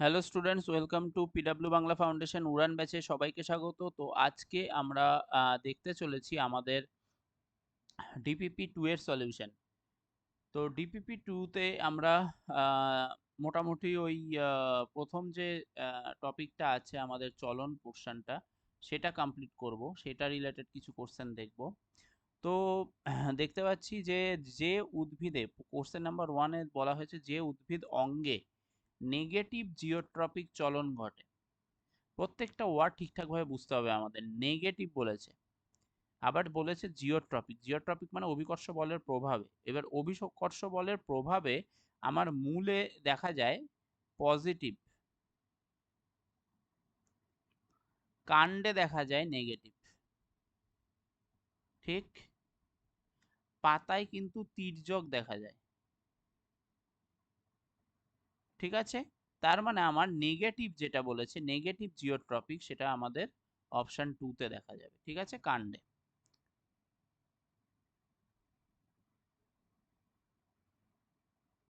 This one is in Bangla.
Hello students welcome to PW Bangla foundation Udaan ব্যাচে সবাইকে স্বাগত। তো আজকে আমরা দেখতে চলেছি আমাদের ডিপিপি টু এর সলিউশন তো ডিপিপি টুতে আমরা মোটামুটি ওই প্রথম যে টপিকটা আছে আমাদের চলন পোর্শনটা সেটা কমপ্লিট করব। সেটা রিলেটেড কিছু কোশ্চেন দেখব। তো দেখতে পাচ্ছি যে যে উদ্ভিদে কোশ্চেন নাম্বার ওয়ানে বলা হয়েছে যে উদ্ভিদ অঙ্গে নেগেটিভ জিওট্রপিক চলন ঘটে। প্রত্যেকটা ওয়ার্ড ঠিকঠাকভাবে বুঝতে হবে আমাদের। নেগেটিভ বলেছে। আবার বলেছে জিওট্রপিক জিওট্রপিক মানে অভিকর্ষ বলের প্রভাবে। এবার অভিকর্ষ বলের প্রভাবে আমার মূলে দেখা যায় পজিটিভ কাণ্ডে দেখা যায় নেগেটিভ ঠিক? পাতায় কিন্তু তির্যক দেখা যায়। ঠিক আছে? তার মানে আমার নেগেটিভ যেটা বলেছে নেগেটিভ জিওট্রপিক সেটা আমাদের অপশন টুতে দেখা যাবে, ঠিক আছে? কাণ্ডে।